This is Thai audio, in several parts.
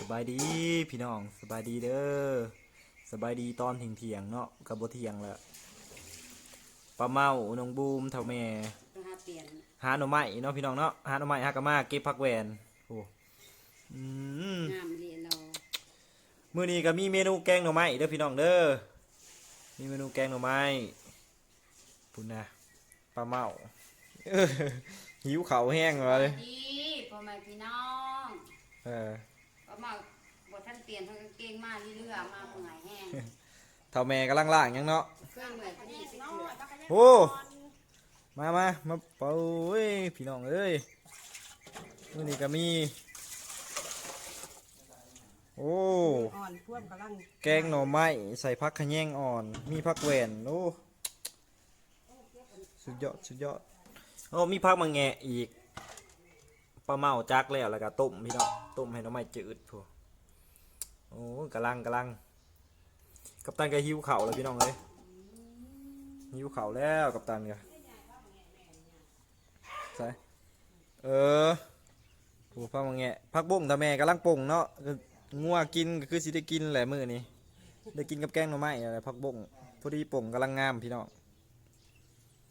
สบายดีพี่น้องสบายดีเด้อสบายดีตอนเที่ยงเที่ยงๆเนาะกับบ่เที่ยงแล้วป้าเมาน้องบูมเท่าแม่ต้องหาเปลี่ยนหาหน่อไม้เนาะพี่น้องเนาะหาหน่อไม้หากะมาเก็บผักแหวนโอ้อืมงามเรียนเรามื้อนี้ก็มีเมนูแกงหน่อไม้เด้อพี่น้องเด้อมีเมนูแกงหน่อไม้พุ่นนะป้าเมาเออหิวข้าวแห้งเลยดีพ่อแม่พี่น้องเออ ก็มาบทท่านเปลี่ยนทั้งกางเกงมาเรื่อยๆมาเมื่อยแห้งเท่าแม่กำลังล่างหยังเนาะ เครื่องเหนื่อยก็ดีสิเถื่อโอ้ มามามาเป่าเอ้ยพี่น้องเอ้ยมื้อนี้ก็มี โอ้ อ่อนท่วมกำลังแกงหน่อไม้ใส่ผักขะแยงอ่อน มีผักแหวนโอ้สุดยอดสุดยอดโอ้มีผักมังแงะอีก ปลาเมาจักแล้วแล้วก็ต้มพี่น้องต้มให้หน่อไม้จืดพวกโอ้กำลังกำลัง กัปตันก็หิวเข่าวแล้วพี่น้องเอ้ยหิวเข่าวแล้วกัปตันก็ใส่เออโอ้พักมังแงะพักบุ้งตาแม่กำลังป่งเนาะก็งัวกินก็คือสิได้กินแหละมื้อนี้ได้กินกับแกงหน่อไม้อะไรพักบุ้งพอดีป่งกำลังงามพี่น้อง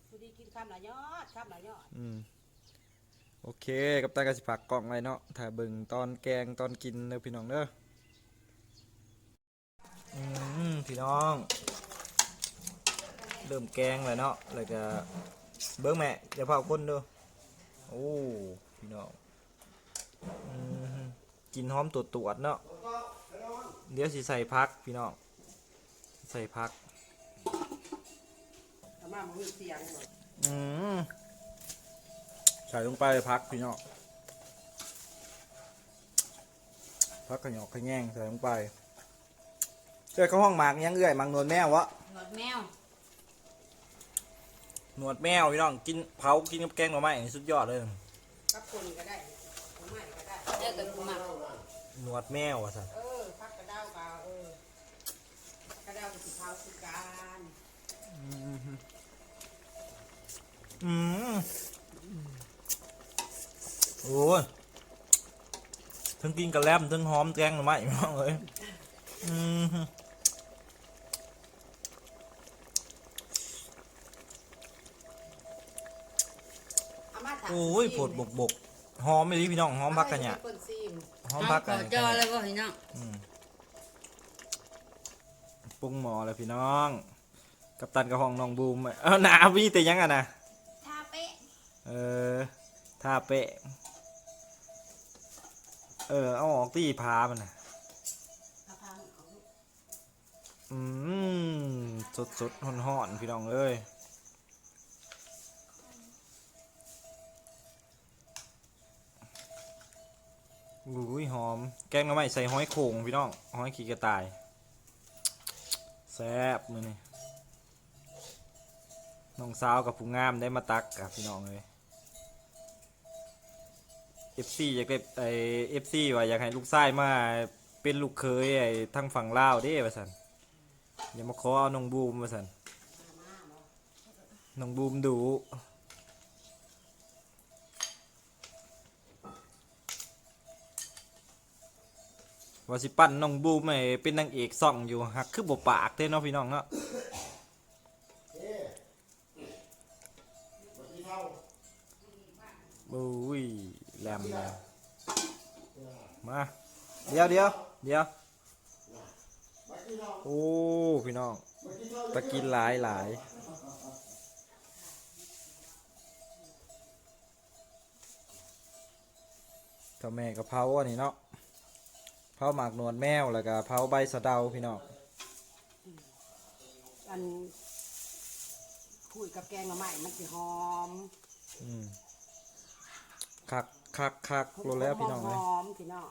ผู้ดีกินคำละยอดคำละยอดอืม โอเค กัปตันก็สิผักกล่องไว้เนาะถ้าเบิ่งตอนแกงตอนกินเด้อพี่น้องเด้ออืมพี่น้อง เริ่มแกงเลยเนาะแล้วก็เบิ้งแม่อย่าเผาคนเด้อโอ้พี่น้องอืมกินหอมตวดตวดๆเนาะเดี๋ยวสิใส่พักพี่น้องใส่พักอาม ใส่ลงไปพักพี่น้องพักขยอกขยแยงใส่ลงไปเจ้าเข้าห้องหมากยังเอื้อยหมักนวลแมววะหนวดแมวหนวดแมวพี่น้องกินเผากินกับแกงหน่อไม้นี่สุดยอดเลยกับคนก็ได้ผมไม่ก็ได้เลิกกับกูมาหนวดแมวอะสันเออพักกระเด้าก็เอาเออกระเด้าก็สิเผาคือการอืม โอ้ยทั้งกินกับแลมทั้งหอมแกงหน่อไม้พี่น้องเลยอืมอามาถามโอ้ยผดบกบกหอมไม่ดีพี่น้องหอมพักกันเนี่ยอาให้คนซีมหอมพักขกัอนจอเลยพ่อพี่น้องอืมปรุงหมอเลยพี่น้อง กับตันกับห้องน้องบูมเออหนาวีแต่ยังอะนะทาเป๊ะเออท่าเป๊ะ เออ เอาออกที่พามันนะอืมสดสดห่อนหอนๆพี่น้องเอ้ยอุ้ยหอม แกงน้ำไม้ใส่ห้อยโข่งพี่น้องห้อยขี้กระต่าย แซ่บมือนี่น้องสาวกับผู้งามได้มาตักกับพี่น้องเลย เอฟซีอยากได้ไอเอฟซีว่าอยากให้ลูกชายมาเป็นลูกเคยไอทางฝั่งลาวเด้ว่าสันอย่ามาขอเอาน้องบูมว่าสันน้องบูมดูว่าสิปั้นน้องบูมให้เป็นนางเอกซ่องอยู่หักคือบ่ปากเด้เนาะพี่น้องเนาะบุ้ย แหลมแหลมมาเดี๋ยวเดี๋ยวเดี๋ยวโอ้พี่น้องตะกินหลายหลายก็แม่กะเพราอันนี้เนาะเผาหมากนวลแมวแล้วก็เผาใบสะเดาพี่น้องอันคุยกับแกงหน่อไม้มันสิหอม อืมคัก คักคักรู้แล้วพี่น้องหเลยอมพี่น้อง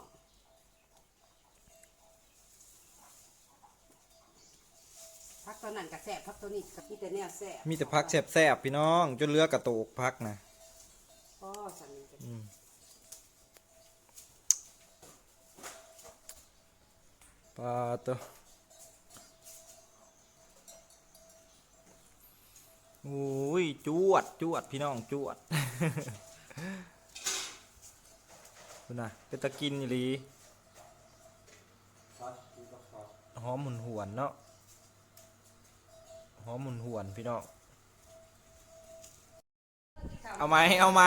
พักตัวนั้นกับแสบพักตัวนี้กับพี่แต่เนี่ยแสบมีแต่พักแสบๆพี่น้อง จนเลือกระโตกพักนะพ่อสันนี่ก็อืมปลาตัวโอ้ยจวดจวดพี่น้องจวด คุณน่ะเป็นตะกินอีหลีหอมหมุนหวนๆเนาะหอมหมุนหวนๆพี่น้องเอาไหมเอาไหม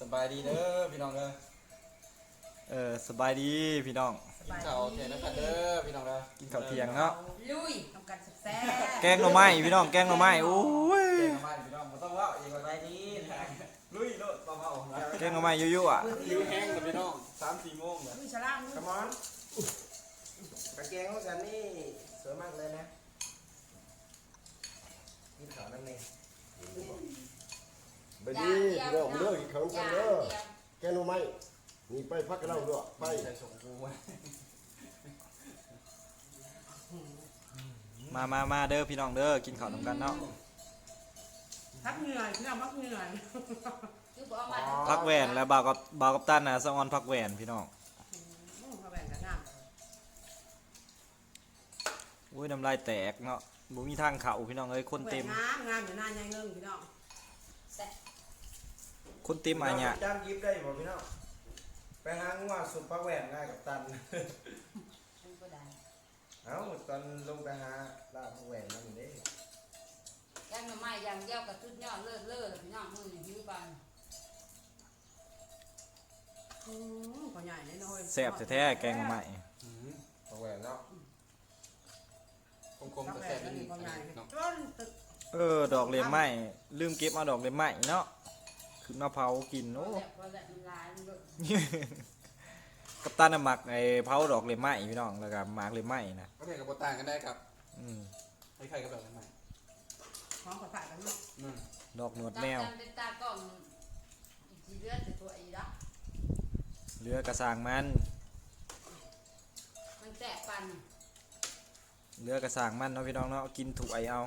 สบายดีเด้อพี่น้องเด้อเออสบายดีพี่น้องกินข้าวเที่ยงนะครับเด้อพี่น้องเด้อกินข้าวเที่ยงเนาะลุยทำกันแซ่บแกงหน่อไม้พี่น้องแกงหน่อไม้โอ้ยเที่ยงมาพี่น้องบ่ต้องเว่าอีกว่าได้ ดีนะลุยโลดเบาๆนะแกงหน่อไม้ยั่วๆอะหิวแห้งเลยพี่น้อง3-4โมงเนี่ยลุยฉลามลุย Come on กระเกงของฉันนี่สวยมากเลยนะกินขาวนั่นเองไปดีเรื่องเรื่องอีกครั้งกันเด้อแกรู้ไหมนี่ไปพักกับเราด้วยไปใส่ส่งกูไว้มามามาเด้อพี่น้องเด้อกินข้าวนำกันเนาะ พักเหนื่อยพี่น้องพักเหนื่อยคือบอกมาพักแหวนแล้วบ่าวกับบ่าวกับตันนะสะออนพักแหวนพี่น้องอืมมาแบ่งกันน้อุ้ยน้ำลายแตกเนาะบ่มีทางเข่าพี่น้องเอ้ยคนำเต็ม งามงามอยู่หน้าใหญ่เงิงพี่น้องคนเต็มอะเนี่ยจำยิบได้บ่พี่น้องไปหางัวสุปปลาแหวนง่ายกับตันเป็นก็ได้เอ้าตอนลงไปหาลาบปลาแหวนนั่นเด้ ย่างหน่อไม้ย่างเดียวกับทุดยอดเลิศเลิศพี่น้องมือหิวไปอืมพอใหญ่เลยน้อยแซ่บแท้ๆแกงหน่อไม้อืมปลาแหวนเนาะคมๆแต่แซ่บนิดนึงพอใหญ่พี่น้องจนตึกเออ ดอกเลมไม้ลืมเก็บเอาดอกเลมไม้เนาะขึ้นมาเผากินโอ้โอ้พอแล้วมันลายมันเลยกับตันน่ะหมักไอ้เผาดอกเลมไม้พี่น้องแล้วก็หมากเลมไม้นะก็เป็นกับบ่ต่างกันได้ครับ อืมคล้ายๆกับแบบนั้นใหม่ ของกระต่ายกันเนาะอืมดอกหนวดแมวจำเป็นตากล้องอีกทีเลือดแต่ตัวอีละเรือกระสางมัน มันแตกปันเรือกระสางมันเนาะพี่น้องเนาะกินถูกไอเอา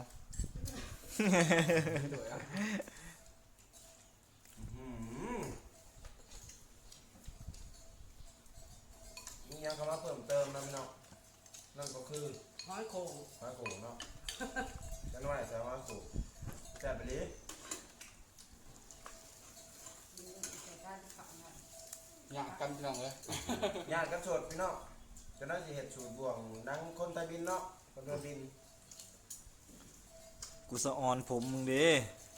สวยอะอืมมียังคำว่าเพิ่มเติมนะพี่น้องนั่นก็คือห้อยโคงมาโขเนาะจั นว่าใส่มาโขแซ่บไปเลยแต่การขับหน่อยอยากกันพี่น้องเลยญาติกันสดพี่น้องจะได้สิเห็ดสูตรบ่วงนังคนไทยบินเนาะคนไทยบินกูสะออนผมมึงเด้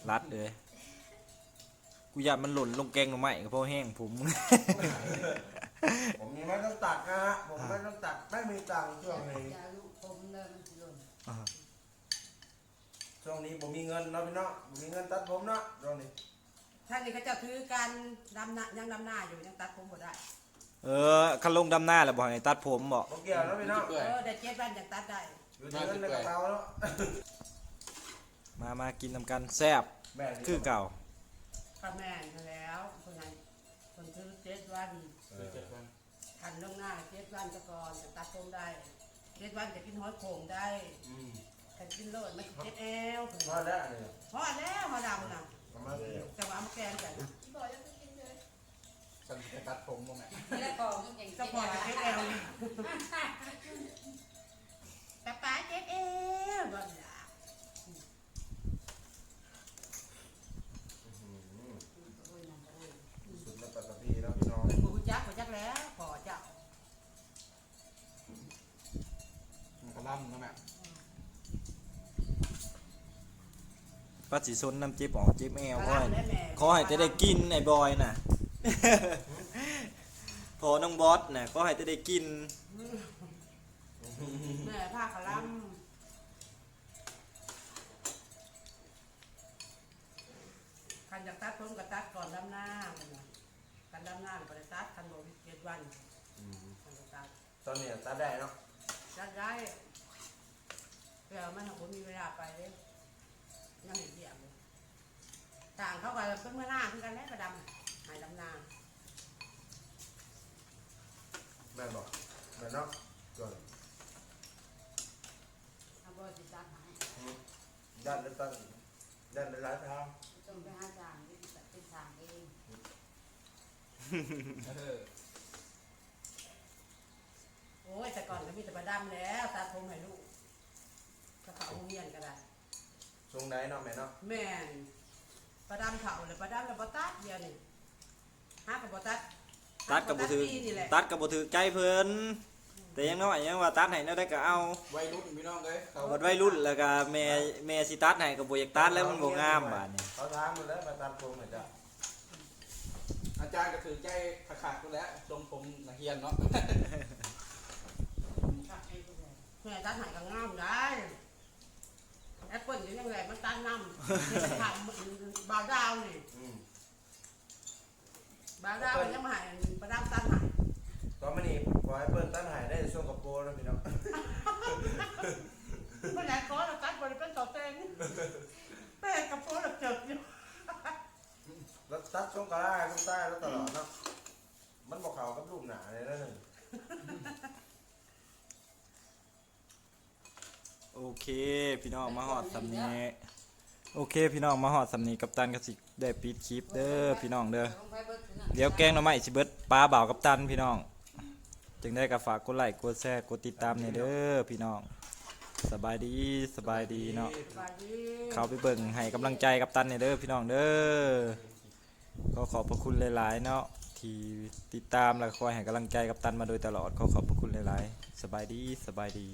รัดเลยกูอยากมันหล่นลงแกงหน่อไม้ก็เพราะแห้งผม ผมยังไม่ต้องตัดนะฮะผมไม่ต้องตัดไม่มีตังค์ช่วงนี้อย่าลูกผมเลยมันสิหล่น ช่วงนี้ผมมีเงินเนาะพี่เนาะผมมีเงินตัดผมเนาะช่วงนี้ท่านนี่เขาจะถือกันดำหน้ายังดำหน้าอยู่ยังตัดผมบ่ได้ เออคันลงดำหน้าแล้วบอกให้ตัดผมบอกผมเกี่ยวเนาะพี่เนาะเปื่อยเออได้เจ็ดวันยังตัดได้อยู่ที่เงินในกระเป๋าเนาะมามากินนำกันแซ่บแม่นี่คือเก่าพ่อแม่มาแล้วคนไหนคนถือเจ็ดวันเอเดี๋ยวอเจ็ดวันทันล่วงหน้าเจ็ดวันจะก่อนจะตัดผมได้เจ็ดวันจะกินห้อยโขงได้ อืมจะกินโลดไม่เจ็ดแอลพอแล้วเนี่ยพอแล้วพอดำนะประมาณนี้จะว่ามาแกงกันนะฉันจะตัดผมบ่แม่นี่แหละของมันอย่างจะพอจะเจ็ดแอลแต่ป้าเจ็ดแอลบ่ล่ะ ปัดสีซนน้ำจิ๊บออกจิ๊บแอวค่อยและแม่ขอให้จะได้กินไอ้บอยน่ะ พอน้องบอสน่ะขอให้จะได้กินแม่ผ้าขลังคันจะตัดผมก็ตัดก่อนดำหน้ามันน่ะคันดำหน้าก็ได้ตัดคันบ่มีเจ็ดวันอืมคันก็ตัดตอนนี้ตัดได้เนาะตัดได้แล้วมันผมมีเวลาไปเลย ยังเห็นเดียบเลยต่างเขาก็เป็นเมื่อหน้าคือกันแล้วก็ดำหายดำนาแม่นบอกแม่นเนาะก่อนเอาบ่สิตัดให้ด้านได้ตั้งด้านได้หลายทางต้องไปหาจางที่เป็นจางเองเออโอ้ยแต่ก่อนก็มีแต่ประดำแล้วตัดผมให้ลูกกระเป๋าโรงเรียนก็ได้ ทรงไหนเนาะแม่เนาะแม่นประดำเผาเลยประดำแล้วบ่ตัดเดียวนี่ห้ากับบ่ตัดตัดกับบ่ถือปีนี่แหละตัดกับบ่ถือใจเพิ่นแต่ยังน้อยยังว่าตัดให้แนวได้ก็เอาวัยรุ่นพี่น้องเลยเขาบัดวัยรุ่นแล้วก็แม่แม่สิตัดให้ก็บ่อยากตัดแล้วมันบ่งามบาดนี้เขาถามมาแล้วมาตัดผมหน่อยจ้ะอาจารย์ก็ถือใจขาดๆกูแล้วทรงผมนักเรียนเนาะ แม่ตัดหายก็งามได้แอปเปิ้ลอยู่ยังไงมันตัดน้ำทำบาวดาวนี่อืมบาวดาวยังมาหายประดับตัดหายตอนนี้ขอให้เปิ้ลตั้นหายได้ช่วงกับโปรนะพี่น้องเมื่อไหร่ก็เราตัดบริเป็นต่อเตงเป็นกับโปรเราเจ็บอยู่ แล้วตัดช่วงกลางช่วงใต้แล้วตลอดเนาะมันบอกเขากับรูปหนาเลยนะหนึ่ง โอ เค พี่น้องมาฮอดสำนีโอเค พี่น้องมาฮอดสำนีกัปตันกสิได้ปิดคลิปเด้อพี่น้องเด้อเดี๋ยวแกงหน่อไม้สิเบิดปลาบ่าวกับตันพี่น้อง จึงได้ก็ฝากกดไลค์กดแชร์กดติดตามเนี่ยเด้อพี่น้อง สบายดีสบายดีเนาะเขาไปเบิ่งให้กำลังใจกับตันเนี่ยเด้อพี่น้องเด้อก็ขอบพระคุณหลาย ๆ เนาะที่ติดตามและคอยให้กำลังใจกับตันมาโดยตลอดขอขอบพระคุณหลาย ๆ สบายดีสบายดี